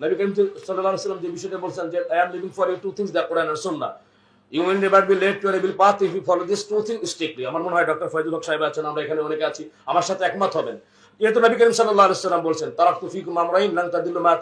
নবী করিম সাল্লাল্লাহু যে বলছেন যে I am living for you two things Quran and Sunnah you will never be led to evil path if you follow this two thing strictly আমার মনে হয় doctor Faizul হক সাহেব আছেন, আমরা এখানে অনেকে আছি, আমার সাথে একমত হবেন। নবী করিম সাল্লাল্লাহু আলাইহি সাল্লাম বলছেন ফিকুম আমরাইন লান তাদিল্লু মা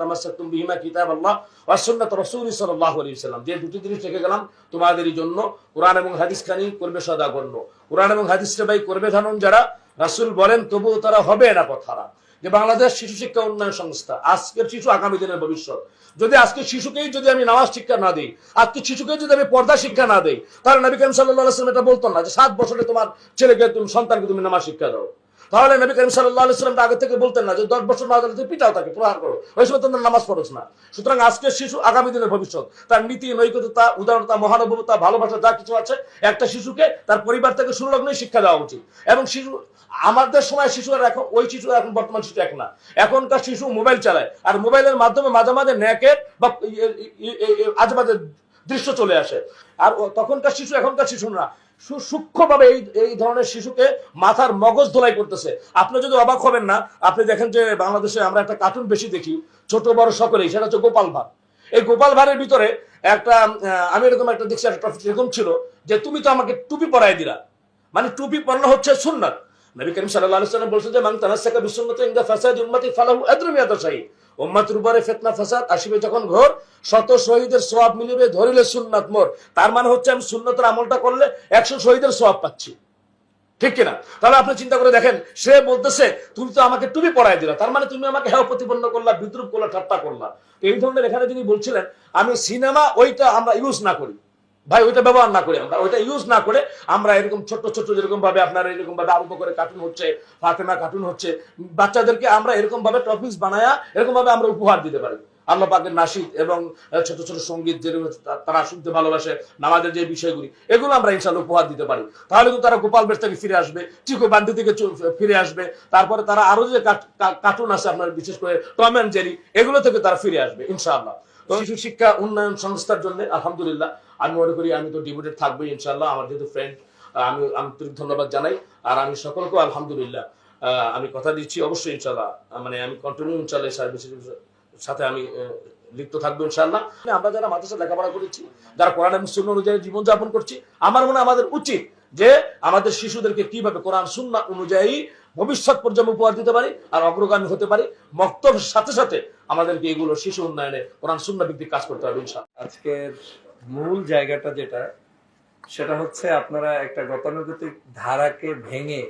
বিহিমা কিতাবাল্লাহ ওয়া সুন্নাত রাসূলি সাল্লাল্লাহু আলাইহি সাল্লাম যে দুটি জিনিস রেখে গেলাম, তোমাদেরই জন্য কোরআন এবং হাদিস খানি করবে সদা গণ্য কোরআন এবং হাদিসটা ভাই করবে ধারণ যারা, রাসূল বলেন, তবুও তারা হবে না পথারা যে বাংলাদেশ শিশু শিক্ষা উন্নয়ন সংস্থা, আজকের শিশু আগামী দিনের ভবিষ্যৎ। যদি আজকে শিশুকেই যদি আমি নামাজ শিক্ষা না দিই, আজকে শিশুকে যদি আমি পর্দা শিক্ষা না দিই, তাহলে নবী করিম সাল্লাল্লাহু আলাইহি সাল্লাম এটা বলতেন না যে সাত বছরে তোমার ছেলেকে তুমি, সন্তানকে তুমি নামাজ শিক্ষা দাও। তাহলে নবী করিম সাল্লাল্লাহু আলাইহি আগে থেকে বলতেন না যে দশ বছর না হলে তুমি পিটাও তাকে, প্রহার করো। ওই সময় তোমার নামাজ পড়ছ না। সুতরাং আজকের শিশু আগামী দিনের ভবিষ্যৎ। তার নীতি নৈতিকতা উদারতা, মহানুভবতা, ভালোবাসা যা কিছু আছে, একটা শিশুকে তার পরিবার থেকে সুলগ্নই শিক্ষা দেওয়া উচিত। এবং শিশু, আমাদের সময় শিশু আর এখন, ওই শিশু এখন বর্তমান শিশু এক না। এখনকার শিশু মোবাইল চালায়। আর মোবাইলের মাধ্যমে মাঝে মাঝে নেকের বা আজবাজে দৃশ্য চলে আসে। আর তখনকার শিশু, এখনকার শিশু না সূক্ষ্মভাবে এই এই ধরনের শিশুকে মাথার মগজ ধোলাই করতেছে। আপনি যদি অবাক হবেন না, আপনি দেখেন যে বাংলাদেশে আমরা একটা কার্টুন বেশি দেখি, ছোট, বড় সকলেই, সেটা হচ্ছে গোপাল ভাঁড়। এই গোপাল ভাঁড়ের ভিতরে একটা আমি এরকম একটা দেখছি, একটা টপিক এরকম ছিল, যে তুমি তো আমাকে টুপি পরাই দিলা। মানে টুপি পরানো হচ্ছে সুন্নাত। নবী করিম সাল্লাল্লাহু আলাইহি সাল্লাম বলছেন যে, মান তামাসসাকা বিসুন্নতি ইনদা ফাসাদি উম্মতি ফালাহু আজরু মিয়াত শাহী উম্মতের উপরে ফিতনা, ফাসাদ, আসিবে যখন ঘোর, শত শহীদের সোয়াব মিলিবে, ধরিলে সুন্নাত মোর। তার মানে হচ্ছে আমি সুন্নতের আমলটা করলে 100 শহীদের সোয়াব পাচ্ছি। ঠিক কিনা? তাহলে আপনি চিন্তা করে দেখেন, সে বলতেছে, তুমি তো আমাকে টুপি পড়াই দিলা। তার মানে তুমি আমাকে হেয় প্রতিপন্ন করলা, বিদ্রুপ করলা, ঠাট্টা করলা। এই ধরনের এখানে যিনি বলছিলেন, আমি সিনেমা, ওইটা আমরা ইউজ না করি। ভাই, ওইটা ব্যবহার না করি আমরা ওইটা ইউজ না করে আমরা এরকম ছোট্ট ছোট্ট যেরকম ভাবে আপনারা এরকম ভাবে আরম্ভ করে কার্টুন হচ্ছে ফাতেমা কার্টুন হচ্ছে, বাচ্চাদেরকে আমরা এরকম ভাবে টপিকস বানায়া এরকম ভাবে আমরা উপহার দিতে পারি। আল্লাহ পাকের নাসিদ এবং ছোট ছোট সংগীত তা- তারা শুনতে ভালোবাসে, নামাজের যে বিষয়গুলি, এগুলো আমরা ইনশাল্লাহ উপহার দিতে পারি। তাহলে তো তারা গোপাল বেশ থেকে ফিরে আসবে, চিকো বান্ডি থেকে ফিরে আসবে, তারপরে তারা আরও যে কার্টুন আছে আপনার বিশেষ করে টম অ্যান্ড জেরি এগুলো থেকে তারা ফিরে আসবে, ইনশাআল্লাহ। শিশু শিক্ষা উন্নয়ন সংস্থার জন্য, আলহামদুলিল্লাহ, আমি মনে করি আমি তো ডিভোটেড থাকব, ইনশাআল্লাহ, আমার যেহেতু ফ্রেন্ড আমি আন্তরিক ধন্যবাদ জানাই, আর আমি সকলকে আলহামদুলিল্লাহ আমি কথা দিচ্ছি অবশ্যই ইনশাল্লাহ মানে আমি কন্টিনিউ ইনশাআল্লাহ সার্ভিসের সাথে আমি লিপ্ত থাকব ইনশাল্লাহ আমরা যারা মাদ্রাসা লেখাপড়া করেছি, যারা কোরআন এবং সুন্নাহ অনুযায়ী জীবনযাপন করছি, আমার মনে আমাদের উচিত যে আমাদের শিশুদেরকে কীভাবে কোরআন, সুন্নাহ অনুযায়ী ভবিষ্যৎ পর্যন্ত উপহার দিতে পারি আর অগ্রগামী হতে পারি। মক্তবের সাথে সাথে আমাদেরকে এগুলো শিশু উন্নয়নে কোরআন সুন্নাহ ভিত্তিক কাজ করতে হবে আজকের মূল জায়গাটা যেটা, সেটা হচ্ছে আপনারা একটা গতানুগতিক ধারাকে ভেঙে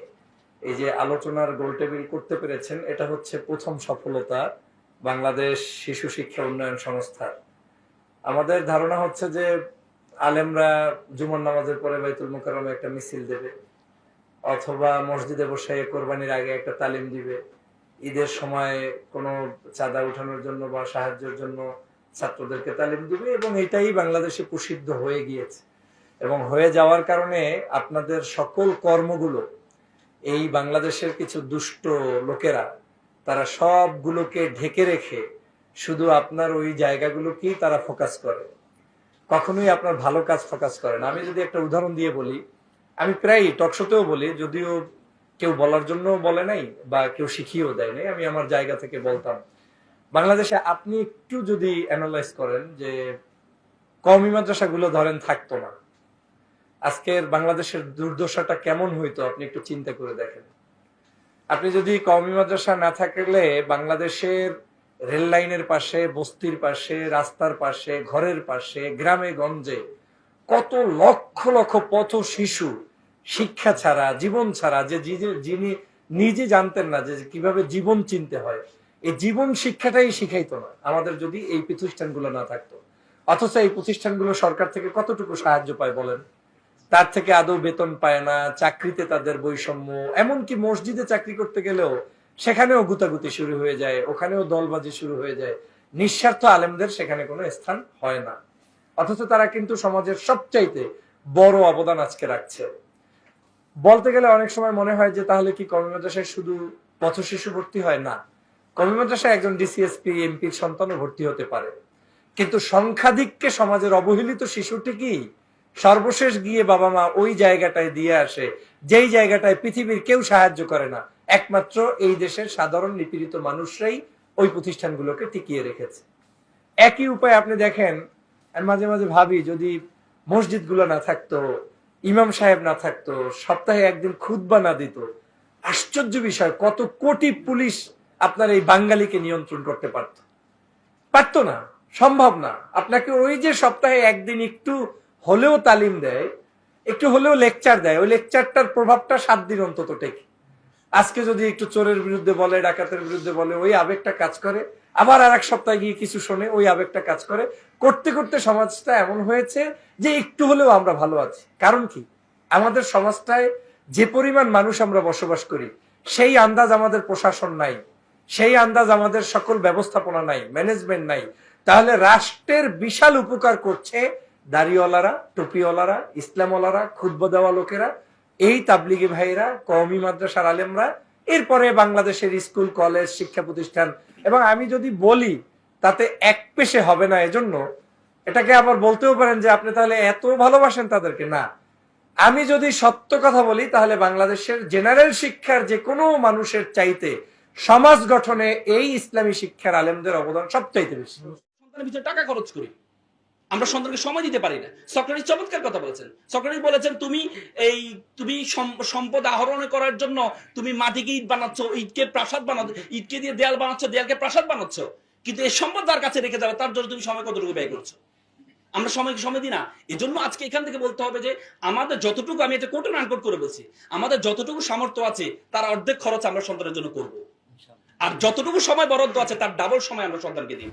এই যে আলোচনার গোল টেবিল করতে পেরেছেন, এটা হচ্ছে প্রথম সফলতা বাংলাদেশ শিশু শিক্ষা উন্নয়ন সংস্থার। আমাদের ধারণা হচ্ছে যে আলেমরা জুমন নামাজের পরে বাইতুল মোকারমে একটা মিছিল দেবে। অথবা মসজিদে বসে কোরবানির আগে একটা তালিম দিবে। ঈদের সময় কোনো চাঁদা উঠানোর জন্য বা সাহায্যের জন্য ছাত্রদেরকে তালিম দিবে এবং এটাই বাংলাদেশে প্রসিদ্ধ হয়ে গিয়েছে। এবং হয়ে যাওয়ার কারণে আপনাদের সকল কর্মগুলো, এই বাংলাদেশের কিছু দুষ্ট লোকেরা, তারা সবগুলোকে ঢেকে রেখে শুধু আপনার ওই জায়গাগুলোকেই তারা ফোকাস করে। কখনোই আপনার ভালো কাজ ফোকাস করে না। আমি যদি একটা উদাহরণ দিয়ে বলি আমি প্রায় টকশোতেও বলি, যদিও কেউ বলার জন্য বলে নাই বা কেউ শিখিয়েও দেয় নাই, আমি আমার জায়গা থেকে বলতাম। বাংলাদেশে আপনি একটু যদি অ্যানালাইজ করেন যে কওমি মাদ্রাসাগুলো ধরেন থাকতো না, আজকের বাংলাদেশের দুর্দশাটা কেমন হইতো আপনি একটু চিন্তা করে দেখেন। আপনি যদি কওমি মাদ্রাসা না থাকলে বাংলাদেশের রেল লাইনের পাশে, বস্তির পাশে, রাস্তার পাশে, ঘরের পাশে, গ্রামে, গঞ্জে কত লক্ষ লক্ষ পথ শিশু শিক্ষা ছাড়া, জীবন ছাড়া, যে যিনি নিজে জানতেন না যে কীভাবে জীবন চিনতে হয়, এই জীবন শিক্ষাটাই শিখাইতো না। আমাদের যদি এই প্রতিষ্ঠানগুলো না থাকতো। অথচ এই প্রতিষ্ঠানগুলো সরকার থেকে কতটুকু সাহায্য পায় বলেন? তার থেকে আদৌ বেতন পায় না, চাকরিতে তাদের বৈষম্য, এমনকি মসজিদে চাকরি করতে গেলেও সেখানেও গুতাগুতি শুরু হয়ে যায়, ওখানেও দলবাজি শুরু হয়ে যায়। নিঃস্বার্থ আলেমদের সেখানে কোনো স্থান হয় না। অথচ তারা কিন্তু সমাজের সবচাইতে বড় অবদান আজকে রাখছে। বলতে গেলে অনেক সময় মনে হয় যে তাহলে কি কমি মাদ্রাসায় শুধু পথ শিশু ভর্তি হয়? না। কমি মাদ্রাসায় একজন ডিসিএসপি এমপির সন্তানও ভর্তি হতে পারে। কিন্তু সংখ্যাধিক্যে সমাজের অবহেলিত শিশুটি কি সর্বশেষ গিয়ে বাবা মা ওই জায়গাটায় দিয়ে আসে, যেই জায়গাটায় পৃথিবীর কেউ সাহায্য করে না। একমাত্র এই দেশের সাধারণ নিপীড়িত মানুষরাই ওই প্রতিষ্ঠানগুলোকে টিকিয়ে রেখেছে। একই উপায় আপনি দেখেন আর মাঝে মাঝে ভাবি, যদি মসজিদগুলো না থাকতো, ইমাম সাহেব না থাকতো, সপ্তাহে একদিন খুতবা না দিত, আশ্চর্য বিষয়, কত কোটি পুলিশ আপনার এই বাঙালিকে নিয়ন্ত্রণ করতে পারত। পারতো না, সম্ভব না। আপনাকে ওই যে সপ্তাহে একদিন একটু হলেও তালিম দেয়, একটু হলেও লেকচার দেয়, ওই লেকচারটার প্রভাবটা সাত দিন অন্তত টেকে। আজকে যদি একটু চোরের বিরুদ্ধে বলে, ডাকাতের বিরুদ্ধে বলে, ওই আবেগটা কাজ করে, আবার আর এক সপ্তাহে গিয়ে কিছু শোনে, ওই আবেগটা কাজ করে। করতে করতে সমাজটা এমন হয়েছে যে একটু হলেও আমরা ভালো আছি। কারণ কি? আমাদের সমাজটায় যে পরিমাণ মানুষ আমরা বসবাস করি, সেই আন্দাজ আমাদের প্রশাসন নাই, সেই আন্দাজ আমাদের সকল ব্যবস্থাপনা নাই ম্যানেজমেন্ট নাই। তাহলে রাষ্ট্রের বিশাল উপকার করছে দাড়িওয়ালারা, টুপিওয়ালারা, ইসলামওয়ালারা ক্ষুদ্র দেওয়া লোকেরা। এই তাবলিগি ভাইরা কওমি মাদ্রাসার আলেমরা, এরপরে বাংলাদেশের স্কুল, কলেজ, শিক্ষা প্রতিষ্ঠান, এবং আমি যদি বলি, তাতে এক পেশে হবে না এজন্য, এটাকে আবার বলতেও পারেন যে আপনি তাহলে এত ভালোবাসেন তাদেরকে? না। আমি যদি সত্য কথা বলি, তাহলে বাংলাদেশের জেনারেল শিক্ষার যে কোনো মানুষের চাইতে সমাজ গঠনে এই ইসলামী শিক্ষার আলেমদের অবদান সবচাইতে বেশি। টাকা খরচ করি। আমরা সন্তানকে সময় দিতে পারি না। সক্রেটিস চমৎকার কথা বলেছেন। সক্রেটিস বলেছেন, তুমি এই, তুমি সম- সম্পদ আহরণ করার জন্য তুমি মাটিকে ইট বানাচ্ছ, ইটকে প্রাসাদ বানাচ্ছ, ইটকে দিয়ে দেয়াল বানাচ্ছ, দেয়ালকে প্রাসাদ বানাচ্ছ। কিন্তু এই সম্পদ তার কাছে রেখে যাবে, তার জন্য তুমি সময় কতটুকু ব্যয় করছ? আমরা সময়কে সময় দিই না। এই জন্য আজকে এখান থেকে বলতে হবে যে, আমাদের যতটুকু আমি এটা কোর্টে আনকোট করে বলছি, আমাদের যতটুকু সামর্থ্য আছে, তার অর্ধেক খরচ আমরা সন্তানের জন্য করব। আর যতটুকু সময় বরাদ্দ আছে, তার ডাবল সময় আমরা সন্তানকে দিই।